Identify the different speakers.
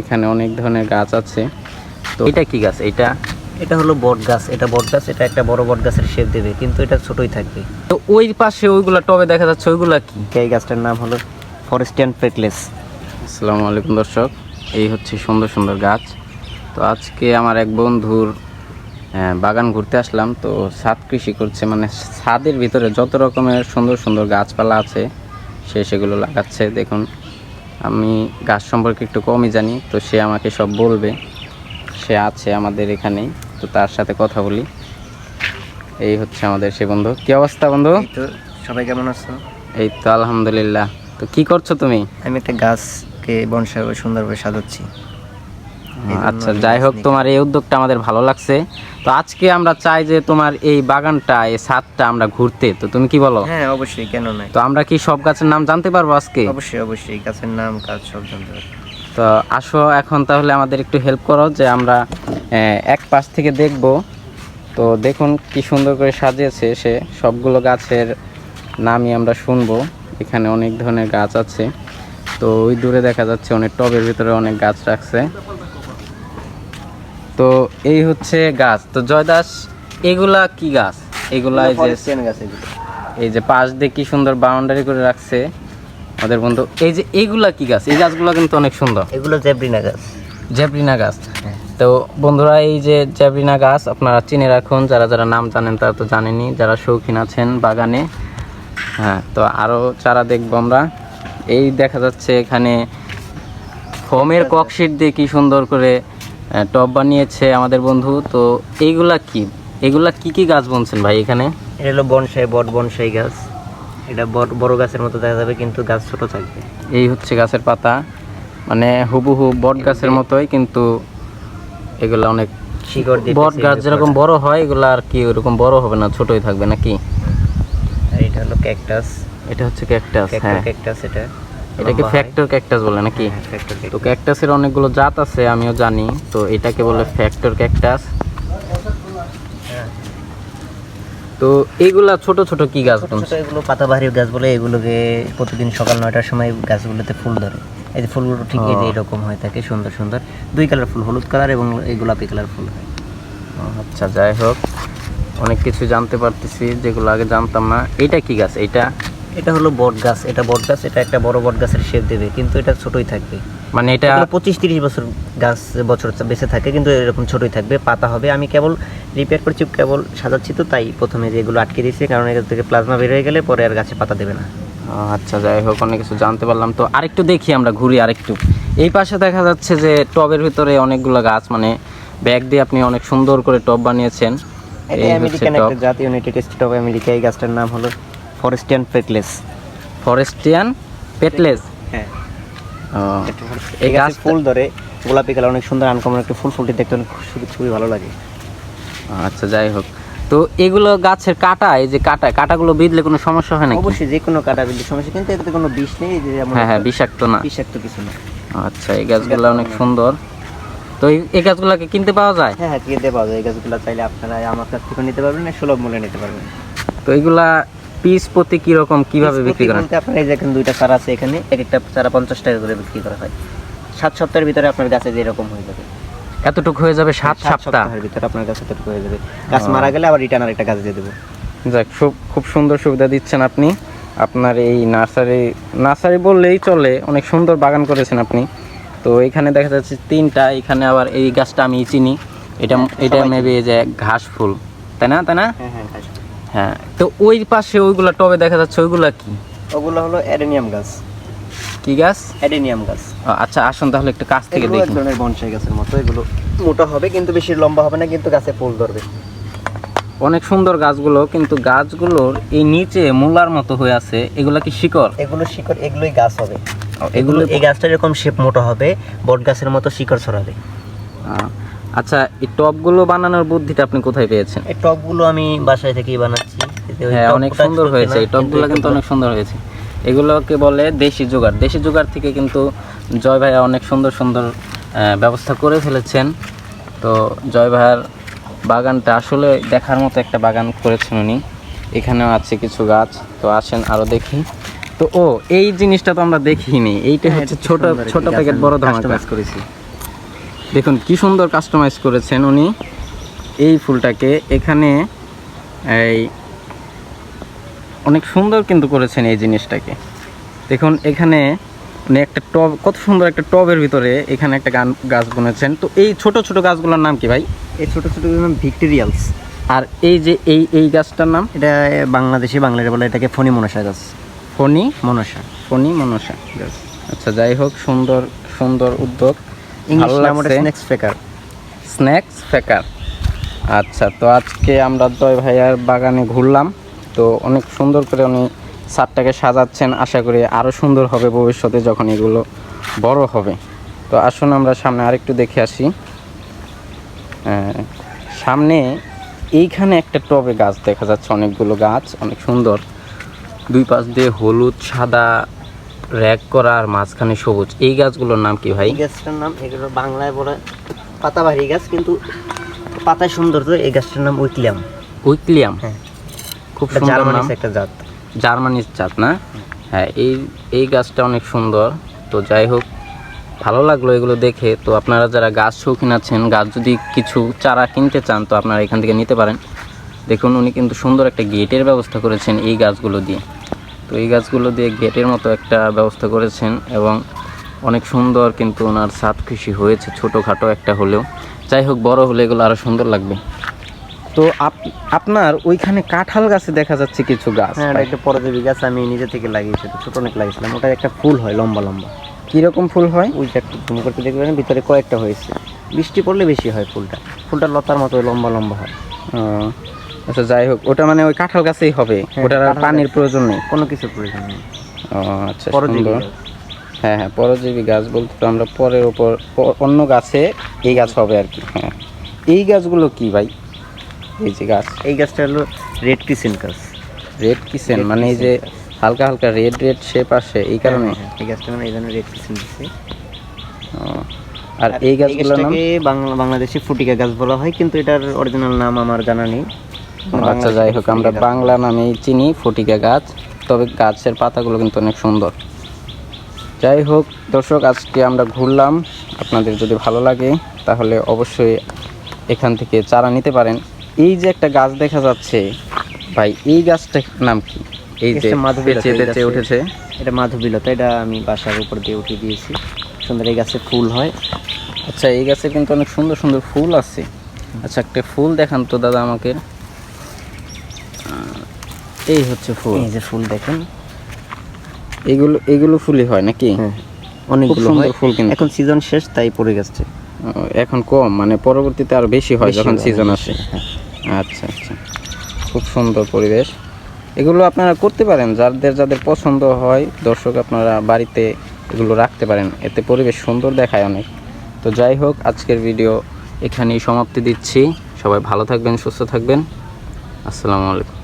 Speaker 1: এখানে অনেক ধরনের গাছ আছে। তো এটা কি গাছ? এটা
Speaker 2: এটা হলো বট গাছ। এটা বট গাছ এটা একটা বড় বট গাছের শেপ দেবে কিন্তু এটা ছোটই থাকবে।
Speaker 1: তো ওই পাশে ওইগুলা টবে দেখা যাচ্ছে ওইগুলা কি?
Speaker 2: এই গাছটার নাম হলো ফরেস্টিয়ান পেটলেস
Speaker 1: আসসালামু আলাইকুম দর্শক এই হচ্ছে সুন্দর সুন্দর গাছ। তো আজকে আমার এক বন্ধুর বাগান ঘুরতে আসলাম। তো ছাদ কৃষি করছে মানে ছাদের ভিতরে যত রকমের সুন্দর সুন্দর গাছপালা আছে সে সেগুলো লাগাচ্ছে দেখুন। আমি গাছ সম্পর্কে একটু কমই জানি তো সে আমাকে সব বলবে। সে আছে আমাদের এখানেই তো তার সাথে কথা বলি। এই হচ্ছে আমাদের সে বন্ধু। কি অবস্থা বন্ধু?
Speaker 2: তো সবাই কেমন আছো?
Speaker 1: এই তো আলহামদুলিল্লাহ। তো কি করছ তুমি?
Speaker 2: আমি একটা গাছকে বনসাই সুন্দরভাবে সাজাচ্ছি।
Speaker 1: আচ্ছা যাই হোক তোমার এই উদ্যোগটা আমাদের ভালো লাগছে। তো আজকে আমরা চাই যে তোমার এই বাগানটা এই ছাদটা আমরা ঘুরতে। তো তুমি কি বলো?
Speaker 2: হ্যাঁ অবশ্যই কেন নয়।
Speaker 1: তো আমরা কি সব গাছের নাম জানতে পারব আজকে?
Speaker 2: অবশ্যই অবশ্যই গাছের নাম কাজ সব জানতে হবে
Speaker 1: তো আসো এখন তাহলে আমাদের একটু হেল্প করো যে আমরা এক পাশ থেকে দেখব। তো দেখুন কি সুন্দর করে সাজিয়েছে সে। সবগুলো গাছের নামই আমরা শুনব। এখানে অনেক ধরনের গাছ আছে। তো ওই দূরে দেখা যাচ্ছে অনেক টবের ভিতরে অনেক গাছ রাখছে। তো এই হচ্ছে গাছ। তো জয়দাস এগুলা কি গাছ? এগুলা এই যে
Speaker 2: গাছ এগুলো।
Speaker 1: এই যে পাশ দিয়ে কি সুন্দর বাউন্ডারি করে রাখছে আমাদের বন্ধু। এই যে এইগুলা কি গাছ? এই গাছগুলো কিন্তু অনেক সুন্দর।
Speaker 2: এগুলো জেব্রিনা গাছ।
Speaker 1: জ্যাবরিনা গাছ। তো বন্ধুরা এই যে জ্যাবরিনা গাছ আপনারা চিনে রাখুন। যারা যারা নাম জানেন তারা তো জানেনই। যারা শৌখিন আছেন বাগানে। হ্যাঁ তো আরও চারা দেখব আমরা। এই দেখা যাচ্ছে এখানে ফোমের ককশিট দিয়ে কি সুন্দর করে টব বানিয়েছে আমাদের বন্ধু। তো এইগুলা কি? এগুলা কি কি গাছ বলছেন ভাই এখানে?
Speaker 2: এটা হলো বনসাই বট বনসাই গাছ। এটা বড় বড় গাছের মতো দেখা যাবে কিন্তু গাছ ছোট থাকবে।
Speaker 1: এই হচ্ছে গাছের পাতা। মানে হুবহু বট গাছের মতোই কিন্তু এগুলা অনেক
Speaker 2: শিকড় দিয়ে
Speaker 1: বট গাছ যেরকম বড় হয় এগুলো আর কি ওরকম বড় হবে না ছোটই থাকবে নাকি?
Speaker 2: এটা হলো ক্যাকটাস।
Speaker 1: এটা হচ্ছে ক্যাকটাস হ্যাঁ।
Speaker 2: ক্যাকটাস এটা।
Speaker 1: এটাকে ফ্যাক্টর ক্যাকটাস বলে নাকি?
Speaker 2: হ্যাঁ,
Speaker 1: তো। ক্যাকটাসের অনেকগুলো জাত আছে আমিও জানি। তো এটাকে বলে ফ্যাক্টর ক্যাকটাস। তো এইগুলা ছোট ছোট কি গাছ
Speaker 2: ছোট এগুলো পাতাবাহারি গাছ বলে এগুলোকে প্রতিদিন সকাল নয়টার সময় গাছগুলোতে ফুল ধরে। এই যে ফুলগুলো ঠিক এই যে এরকম হয়ে থাকে সুন্দর সুন্দর। দুই কালার ফুল হলুদ কালার এবং এই গোলাপি কালার ফুল। হয়
Speaker 1: আচ্ছা যাই হোক। অনেক কিছু জানতে পারতেছি যেগুলো আগে জানতাম না। এটা কি গাছ? এটা
Speaker 2: এটা হলো বট গাছ এটা বট গাছ এটা একটা বড় বট গাছের শেপ দেবে কিন্তু এটা ছোটই থাকবে।
Speaker 1: মানে এটা
Speaker 2: পঁচিশ তিরিশ বছর গাছ বছর বেঁচে থাকে কিন্তু এরকম ছোটই থাকবে পাতা হবে। আমি কেবল রিপেয়ার করছি কেবল সাজাচ্ছি তো তাই প্রথমে যেগুলো আটকে দিয়েছি কারণ এখান থেকে প্লাজমা বের হয়ে গেলে পরে আর গাছে পাতা দেবে না।
Speaker 1: আচ্ছা যাই হোক অনেক কিছু জানতে পারলাম। তো আরেকটু দেখি আমরা ঘুরি আরেকটু। এই পাশে দেখা যাচ্ছে যে টবের ভিতরে অনেকগুলো গাছ মানে ব্যাগ দিয়ে আপনি অনেক সুন্দর করে টব বানিয়েছেন।
Speaker 2: আমেরিকান একটা জাত ইউনাইটেড স্টেট অফ আমেরিকা এই গাছটার নাম হলো ফরেস্টিয়ান পেটলেস।
Speaker 1: ফরেস্টিয়ান পেটলেস?
Speaker 2: হ্যাঁ।
Speaker 1: এই
Speaker 2: গাছ ফুল ধরে। গোলাপি কালার অনেক সুন্দর আনকমন একটা ফুল ফুলটি দেখতে অনেক খুবই ভালো লাগে।
Speaker 1: আচ্ছা যাই হোক। তো এগুলো গাছের কাটা এই যে কাটা কাটাগুলো বিঁধলে কোনো সমস্যা হয় না
Speaker 2: অবশ্যই যে কোনো কাটা বিদ্যুৎ সমস্যা কিন্তু এতে কোনো বিষ নেই যে
Speaker 1: হ্যাঁ হ্যাঁ বিষাক্ত না।
Speaker 2: বিষাক্ত কিছু না।
Speaker 1: আচ্ছা এই গাছগুলো অনেক সুন্দর। তো এই- এই গাছগুলোকে কিনতে পাওয়া যায়?
Speaker 2: হ্যাঁ হ্যাঁ কিনতে পাওয়া যায়। এই গাছগুলো চাইলে আপনারা আমার কাছ থেকে নিতে পারবেন না সুলভ মূল্যে নিতে পারবেন।
Speaker 1: তো এইগুলা পিস প্রতি কীরকম কীভাবে বিক্রি করেন?
Speaker 2: আপনার এই যে এখানে দুইটা চারা আছে এখানে এক একটা চারা পঞ্চাশ টাকা করে বিক্রি করা হয়। সাত সপ্তাহের ভিতরে আপনার গাছে যে এরকম হয়ে যাবে।
Speaker 1: এতটুকু হয়ে যাবে সাত সপ্তাহ?
Speaker 2: সপ্তাহের ভিতরে আপনার গাছে এতটুকু হয়ে যাবে। গাছ মারা গেলে আবার রিটার্ন আরেকটা গাছ দিয়ে দেবো।
Speaker 1: যাক খুব খুব সুন্দর সুবিধা দিচ্ছেন আপনি। আপনার এই নার্সারি নার্সারি বললেই চলে অনেক সুন্দর বাগান করেছেন আপনি। তো এখানে দেখা যাচ্ছে তিনটা এখানে আবার এই গাছটা আমি চিনি। এটা
Speaker 2: হ্যাঁ,
Speaker 1: এটা মেবি যে ঘাস ফুল। তাই না তাই না?
Speaker 2: হ্যাঁ
Speaker 1: তো ওই পাশে ওইগুলা টবে দেখা যাচ্ছে ওইগুলা কি?
Speaker 2: ওগুলো হলো অ্যাডেনিয়াম গাছ।
Speaker 1: কি গাছ?
Speaker 2: অ্যাডেনিয়াম গাছ।
Speaker 1: আচ্ছা আসুন তাহলে একটু কাছ থেকে
Speaker 2: এগুলো এক ধরনের বনসাই গাছের মতো এগুলো মোটা হবে কিন্তু বেশি লম্বা হবে না কিন্তু গাছে ফুল ধরবে।
Speaker 1: অনেক সুন্দর গাছগুলো কিন্তু গাছগুলোর এই নিচে মূলার মতো হয়ে আছে এগুলা কি শিকড়?
Speaker 2: এগুলো শিকড় এগুলোই গাছ হবে। এগুলো এই গাছটা এরকম শেপ মোটা হবে বট গাছের মতো শিকড় ছড়াবে।
Speaker 1: আচ্ছা এই টবগুলো বানানোর বুদ্ধিটা আপনি কোথায় পেয়েছেন?
Speaker 2: এই টবগুলো আমি বাসায় থেকেই বানাচ্ছি।
Speaker 1: হ্যাঁ অনেক সুন্দর হয়েছে। এই টবগুলো কিন্তু অনেক সুন্দর হয়েছে। এগুলোকে বলে দেশি জোগাড়। দেশি জোগাড় থেকে কিন্তু জয় ভাইয়া অনেক সুন্দর সুন্দর ব্যবস্থা করে ফেলেছেন। তো জয় ভাইয়ার বাগানটা আসলে দেখার মতো একটা বাগান করেছেন উনি। এখানেও আছে কিছু গাছ। তো আসেন আরও দেখি। তো ও এই জিনিসটা তো আমরা দেখিনি। এইটা
Speaker 2: হ্যাঁ,
Speaker 1: হচ্ছে ছোট ছোট প্যাকেট বড় ধামাকা।
Speaker 2: করেছি।
Speaker 1: দেখুন কি সুন্দর কাস্টমাইজ করেছেন উনি। এই ফুলটাকে এখানে এই অনেক সুন্দর কিন্তু করেছেন এই জিনিসটাকে। দেখুন এখানে উনি একটা টব কত সুন্দর একটা টবের ভিতরে এখানে একটা গান গাছ বুনেছেন। তো এই ছোট ছোট গাছগুলোর নাম কি ভাই?
Speaker 2: এই ছোট ছোটো ছোটো ভিক্টোরিয়ালস।
Speaker 1: আর এই যে এই এই গাছটার নাম?
Speaker 2: এটা বাংলাদেশি বাংলায় বলে এটাকে ফণি মনসা গাছ।
Speaker 1: ফণি?
Speaker 2: মনসা।
Speaker 1: ফণি মনসা গাছ। আচ্ছা যাই হোক সুন্দর সুন্দর উদ্যোগ।
Speaker 2: ইংলিশ
Speaker 1: ভালো
Speaker 2: নাম ওটা
Speaker 1: লাগছে
Speaker 2: ফেকার
Speaker 1: স্ন্যাক্স ফেকার আচ্ছা তো আজকে আমরা জয় ভাইয়ার বাগানে ঘুরলাম। তো অনেক সুন্দর করে উনি ছাদটাকে সাজাচ্ছেন। আশা করি আরও সুন্দর হবে ভবিষ্যতে যখন এগুলো বড় হবে। তো আসুন আমরা সামনে আরেকটু দেখে আসি। সামনে এইখানে একটা টবে গাছ দেখা যাচ্ছে। অনেকগুলো গাছ অনেক সুন্দর। দুই পাশ দিয়ে হলুদ সাদা র্যাক করা আর মাঝখানে সবুজ। এই গাছগুলোর নাম কি ভাই?
Speaker 2: গাছটার নাম এগুলো বাংলায় বলে পাতাবাহারি গাছ কিন্তু পাতায় সুন্দর তো এই গাছটার নাম উইকলিয়াম।
Speaker 1: উইকলিয়াম?
Speaker 2: হ্যাঁ।
Speaker 1: খুব সুন্দর নাম।
Speaker 2: জার্মানিস একটা জাত।
Speaker 1: জার্মানির জাত না? হ্যাঁ এই এই গাছটা অনেক সুন্দর। তো যাই হোক ভালো লাগল এগুলো দেখে। তো আপনারা যারা গাছ শৌখিন আছেন গাছ যদি কিছু চারা কিনতে চান তো আপনারা এখান থেকে নিতে পারেন। দেখুন উনি কিন্তু সুন্দর একটা গেটের ব্যবস্থা করেছেন এই গাছগুলো দিয়ে। তো এই গাছগুলো দিয়ে গেটের মতো একটা ব্যবস্থা করেছেন এবং অনেক সুন্দর কিন্তু ওনার সাত খুশি হয়েছে ছোটোখাটো একটা হলেও। যাই হোক বড় হলে এগুলো আরও সুন্দর লাগবে। তো আপ- আপনার ওইখানে কাঁঠাল গাছে দেখা যাচ্ছে কিছু গাছ
Speaker 2: হ্যাঁ একটা পরদেবী গাছ আমি নিজে থেকে লাগিয়েছি ছোট অনেক লাগিয়েছিলাম। ওটা একটা ফুল হয় লম্বা লম্বা।
Speaker 1: কীরকম ফুল হয়?
Speaker 2: ওই একটু জুম করতে দেখবেন ভিতরে কয়েকটা হয়েছে। বৃষ্টি পড়লে বেশি হয় ফুলটা। ফুলটা লতার মতো লম্বা লম্বা হয়।
Speaker 1: আচ্ছা যাই হোক ওটা মানে ওই কাঁঠাল গাছেই হবে।
Speaker 2: হ্যাঁ,
Speaker 1: ওটার আর পানির প্রয়োজন নেই।
Speaker 2: কোনো কিছু প্রয়োজন নেই।
Speaker 1: ও আচ্ছা
Speaker 2: পরজীবী
Speaker 1: হ্যাঁ হ্যাঁ পরজীবী গাছ বলতে তো আমরা পরের ওপর অন্য গাছে এই গাছ হবে আর কি হ্যাঁ। এই গাছগুলো কি ভাই? এই যে গাছ।
Speaker 2: এই গাছটা হলো রেড কিসেন গাছ।
Speaker 1: রেড কিসেন মানে এই যে হালকা হালকা রেড রেড শেপ আসে এই কারণে?
Speaker 2: হ্যাঁ, হ্যাঁ, এই গাছটা মানে এই জন্য রেড কিসেন দিচ্ছে
Speaker 1: ও, আর এই গাছগুলোর নাম?
Speaker 2: বাংলা বাংলাদেশে ফুটিকা গাছ বলা হয় কিন্তু এটার অরিজিনাল নাম আমার জানা নেই।
Speaker 1: আচ্ছা যাই হোক আমরা বাংলা নামেই চিনি ফটিকা গাছ তবে গাছের পাতাগুলো কিন্তু অনেক সুন্দর। যাই হোক দর্শক আজকে আমরা ঘুরলাম। আপনাদের যদি ভালো লাগে তাহলে অবশ্যই এখান থেকে চারা নিতে পারেন। এই যে একটা গাছ দেখা যাচ্ছে ভাই এই গাছটার নাম কি? এই যে
Speaker 2: মাধবীলতা,
Speaker 1: বেঁচে উঠেছে।
Speaker 2: এটা মাধবীলতা এটা আমি বাসার উপর দিয়ে উঠিয়ে দিয়েছি। সুন্দর এই গাছে ফুল হয়।
Speaker 1: আচ্ছা এই গাছে কিন্তু অনেক সুন্দর সুন্দর ফুল আছে। আচ্ছা একটা ফুল দেখান তো দাদা আমাকে। এই হচ্ছে ফুল।
Speaker 2: এই যে ফুল দেখেন।
Speaker 1: এগুলো এগুলো ফুলই হয় নাকি?
Speaker 2: হ্যাঁ। অনেকগুলো
Speaker 1: সুন্দর ফুল কিন্তু।
Speaker 2: এখন সিজন শেষ তাই পড়ে গেছে।
Speaker 1: এখন কম মানে পরবর্তীতে আরও বেশি হয় যখন সিজন আসে। আচ্ছা আচ্ছা। খুব সুন্দর পরিবেশ। এগুলো আপনারা করতে পারেন যাদের যাদের পছন্দ হয় দর্শক আপনারা বাড়িতে এগুলো রাখতে পারেন। এতে পরিবেশ সুন্দর দেখায় অনেক। তো যাই হোক আজকের ভিডিও এখানেই সমাপ্তি দিচ্ছি। সবাই ভালো থাকবেন সুস্থ থাকবেন। আসসালামু আলাইকুম।